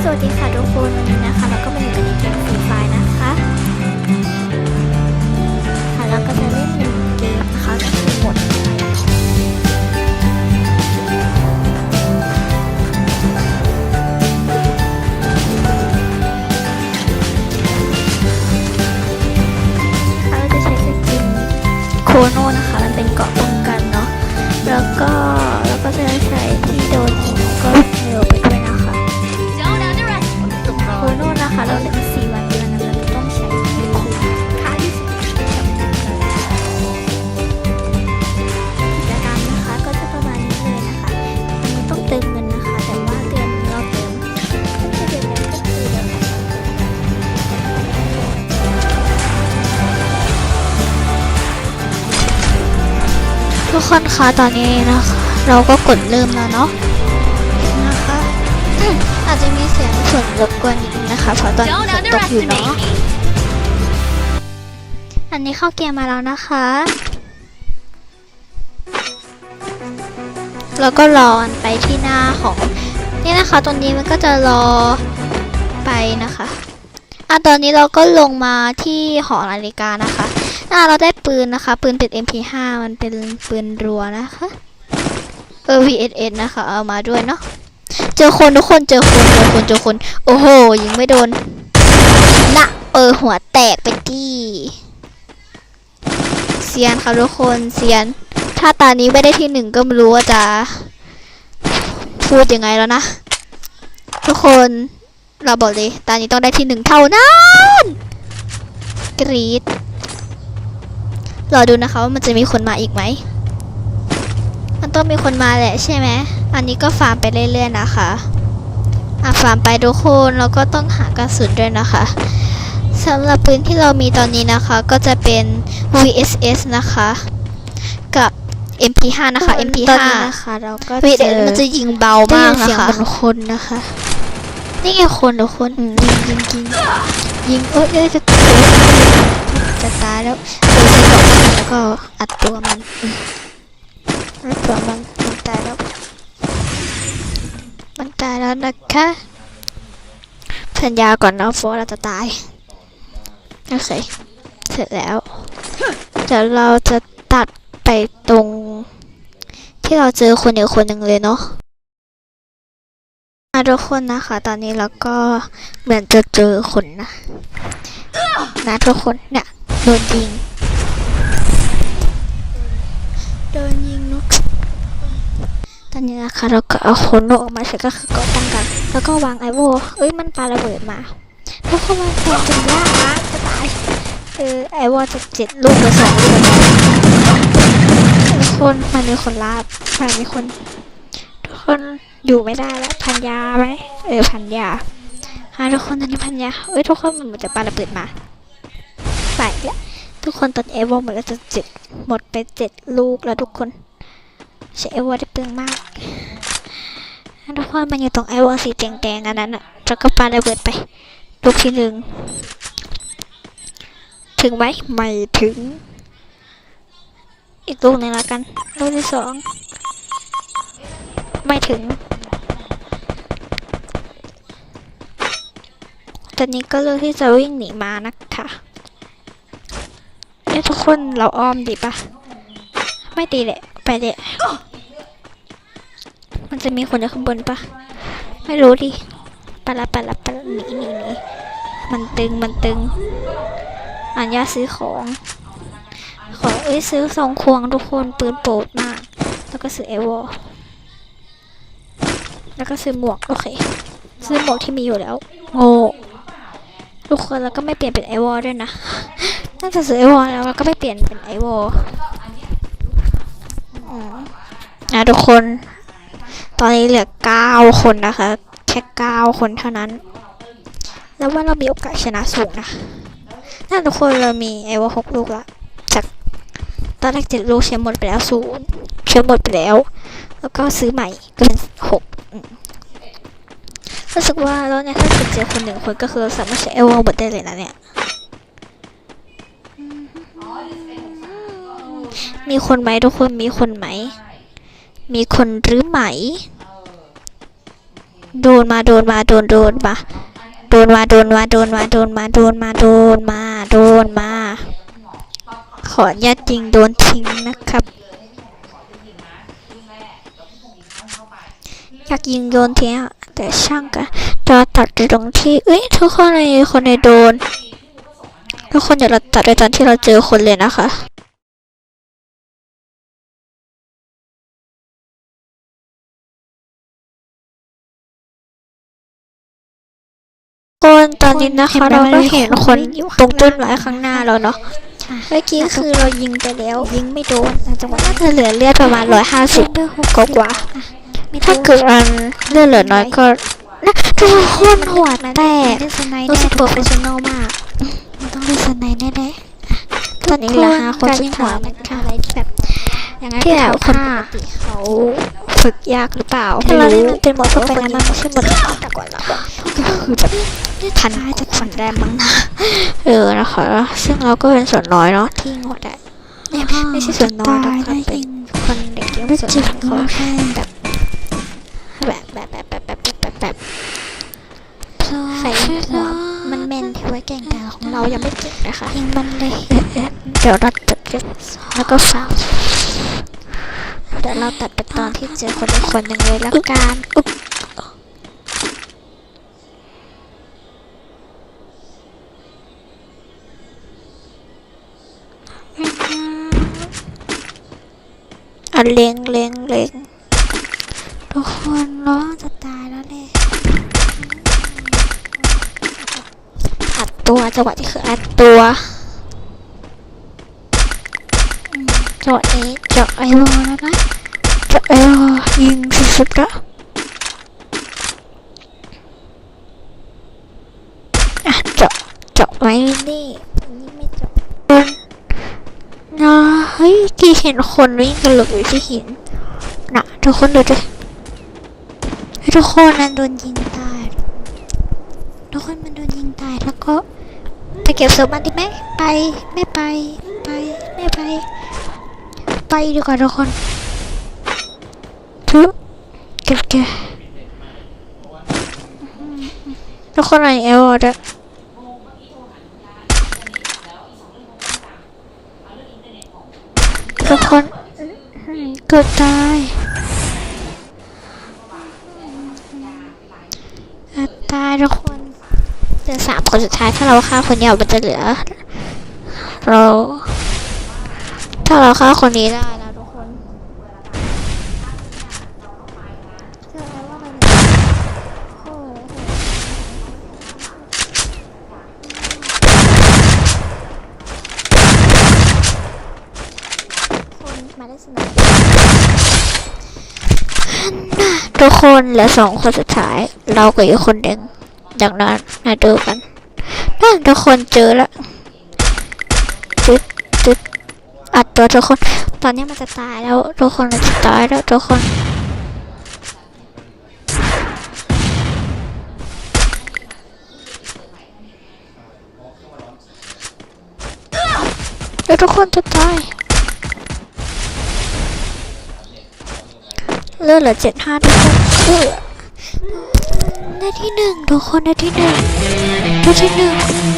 สวัสดีค่ะทุกคนวันนี้นะคะเราก็มาอยู่กันในเกมฟรีไฟ ทุกคนคะตอนนี้นะคะ เราก็กดเริ่มแล้วเนาะนะคะอาจจะมีเสียงฝนรบกวนนิดนึงนะคะเพราะตอนนี้ฝนตกอยู่เนาะอันนี้เข้าเกมมาแล้วนะคะ แล้วก็รอนไปที่หน้าของนี่นะคะตรงนี้มันก็จะรอไปนะคะอะตอนนี้เราก็ลงมาที่หอนาฬิกานะคะ อะเราได้ปืนนะคะ ปืนเป็น MP5 มันเป็นปืนรัวนะคะ เออ VSS นะคะ เอามาด้วยเนาะ เจอคนทุกคน เจอคน เจอคน เจอคน โอ้โห ยิงไม่โดนนะเออ หัวแตกไปที่เซียนค่ะทุกคน เซียน ถ้าตานี้ไม่ได้ที่หนึ่งก็ไม่รู้ว่าจะพูดยังไงแล้วนะ ทุกคนเราบอกเลย ตานี้ต้องได้ที่หนึ่งเท่านั้น กรีด รอดูนะคะว่ามันจะมีคนมาอีกไหม มันต้องมีคนมาแหละใช่ไหม อันนี้ก็ฟาร์มไปเรื่อยๆนะคะอะฟาร์มไปทุกคนแล้วก็ต้องหากระสุนด้วยนะคะสำหรับปืนที่เรามีตอนนี้นะคะ ก็จะเป็น VSS นะคะ กับ MP5 นะคะ MP5 ตอนนี้นะคะเราก็วีเจเดอมันจะยิงเบามากได้ยินเสียงนะคะเหมือนคนนะคะ นี่ไงคนทุกคนอืมยิงยิงยิงยิงเอ้ยเอ้ยจะจะตายแล้วเจอใส่กล่องแล้ว ก็อัดตัวมันอัดตัวมันมันตายแล้ว มันตายแล้วนะคะสัญญาก่อนนะโฟเราจะตายโอเคเสร็จแล้วเดี๋ยวเราจะตัดไปตรง ที่เราเจอคนอีกคนหนึ่งเลยเนาะอะทุกคนนะคะ ตอนนี้เราก็เหมือนจะเจอคนนะ นะทุกคนเนี่ยโดนยิง โดนยิงนุกตอนนี้นะคะเราก็เอาคนออกมาเสร็จก็คือก็ป้งกัน แล้วก็วางไอโวเอ้ยมันปาระเบิดมาทุกคนมันแทงจนยากจะตายเออไอโวจะเจ็ดลูกหรือสองลูกคนมันมีคนลาบมันมีคน ทุกคนอยู่ไม่ได้แล้วพันยาไหมเออพันยาฮะทุกคนตอนนี้พันยาเอ้ยทุกคนมันเหมือนจะปาระเบิดมาไปละ ทุกคนตอนเอวอหมดแล้วจะเจ็ดหมดไปเจ็ดลูกแล้วทุกคนใช้เอวอได้เปลืองมากทุกคนมันอยู่ตรงเอวอสีแดงๆอันนั้นอะแล้วก็ปาระเบิดไป ลูกที่หนึ่งถึงไหมไม่ถึง อีกลูกหนึ่งแล้วกัน ลูกที่สอง ไม่ถึง ตอนนี้ก็เลือกที่จะวิ่งหนีมานะคะเนี่ย ทุกคนเราอ้อมดีปะไม่ดีแหละ ไปเลยมันจะมีคนอยู่ข้างบนปะไม่รู้ดิไปละไปละไปละหนีหนีหนีมันตึงมันตึงอันยาซื้อของ ขอเอ้ยซื้อสองควงทุกคนปืนโปรดมาก แล้วก็ซื้อเอวอลแล้วก็ซื้อหมวก โอเค ซื้อหมวกที่มีอยู่แล้ว โง่ทุกคนแล้วก็ไม่เปลี่ยนเป็นไอวอลด้วยนะ น่าจะซื้อไอวอลแล้วก็ไม่เปลี่ยนเป็นไอวอลอืมนะทุกคน ตอนนี้เหลือเก้าคนนะคะ แค่เก้าคนเท่านั้น แล้วว่าเรามีโอกาสชนะสูงนะน่าทุกคนเรามีไอวอลหกลูกละจากตอนแรกเจ็ดลูกใช้หมดไปแล้วศูนย์ใช้หมดไปแล้ว แล้วก็ซื้อใหม่ก็เป็นหกรู้สึกว่าแล้วเนี่ยถ้าเกิดเจอคนหนึ่งคนก็คือสามารถใช้ไอวอลหมดได้เลยนะเนี่ย มีคนไหมทุกคนมีคนไหม มีคนหรือไหม โดนมาโดนมาโดนโดนมาโดนมาโดนมาโดนมาโดนมาโดนมาโดนมาโดนมา ขออนุญาตยิงโดนทิ้งนะครับ อยากยิงโดนทิ้งอะแต่ช่างกันจอตัดในตรงที่เอ้ยทุกคนในคนในโดนทุกคนอย่าเราตัดในตอนที่เราเจอคนเลยนะคะ คนตอนนี้นะคะเราก็เห็นคนตรงต้นไม้ข้างหน้าเราเนาะเมื่อกี้คือเรายิงไปแล้วยิงไม่โดนแต่จังหวะน่าจะเหลือเลือดประมาณร้อยห้าสิบเบอร์หกกว่าไม่ๆถ้าเกิดมันเลือดเหลือน้อยก็นะทุกคนหัวแตกเล่นสไนด์รู้แน่สึกโปรเฟชชั่นอลมากมันต้องเล่นสไนด์แน่ตอนนี้เหลือห้าคนสุดท้ายๆมันนะคือคะอะไรที่แบบยังไงที่แบบคนฆ่าปกติเขา ฝึกยากหรือเปล่าถ้าเราเล่นมันเป็นหมดทั่วไปนะมันไม่ใช่หมดแต่ก่อนเราก็คือแบบพันจะคนได้มั้งนะเออนะคะซึ่งเราก็เป็นส่วนน้อยเนาะที่หมดอะเนี่ยไม่ใช่ส่วนน้อยนะตายคะได้เป็นยิงคนเด็กที่ไม่ส่วนจริงน้อยนะเขาแค่แบบแบบแบบแบบแบบแบบแบบแบบใส่ใส่หัหัววมันแม่นที่ไว้เก่งแต่ของเรายังไม่เก่งนะคะยิงมันเลยเดี๋ยวเราตัดคลิปแล้วก็ฟัง เดี๋ยวเราตัดไปตอนที่เจอคนอีกคนหนึ่งเลยแล้วกันอุ๊บอะเล็งเล็งเล็งทุกคนร้องจะตายแล้วเลยอัดตัวจังหวะที่คืออัดตัว อืมจังหวะนี้เจาะไอวอลแล้วนะเจาะไอวอลยิงสุดๆแล้วอะเจาะเจาะไว้นี่อันนี้ไม่จบนะเฮ้ยกี่เห็นคนวิ่งกันเลยที่หินนะทุกคนดูดิทุกคนนั้นโดนยิงตาย ทุกคนมันโดนยิงตายแล้วก็ไปเก็บศพมันดิไหมไปไม่ไปไปไม่ไป ไปดีกว่าทุกคนทุกเก็บเก็บทุกคนไหนเอวอะทุกคนเกือบตายตายทุกคนเหลือสามคนสุดท้ายถ้าเราฆ่าคนเดียวมันจะเหลือ เรา ถ้าเราฆ่าคนนี้ได้นะทุกคนทุกคนเหลือสองคนสุดท้าย เรากับอีกคนหนึ่งดังนั้นมาดูกันน่าทุกคนเจอแล้ว ตัวทุกคน ตอนนี้มันจะตายแล้วทุกคนมันจะตายแล้วทุกคนเดี๋ยวทุกคนจะตายเลือดเหลือเจ็ดห้าทุกคนเออได้ที่หนึ่งทุกคนได้ที่หนึ่งได้ที่หนึ่ง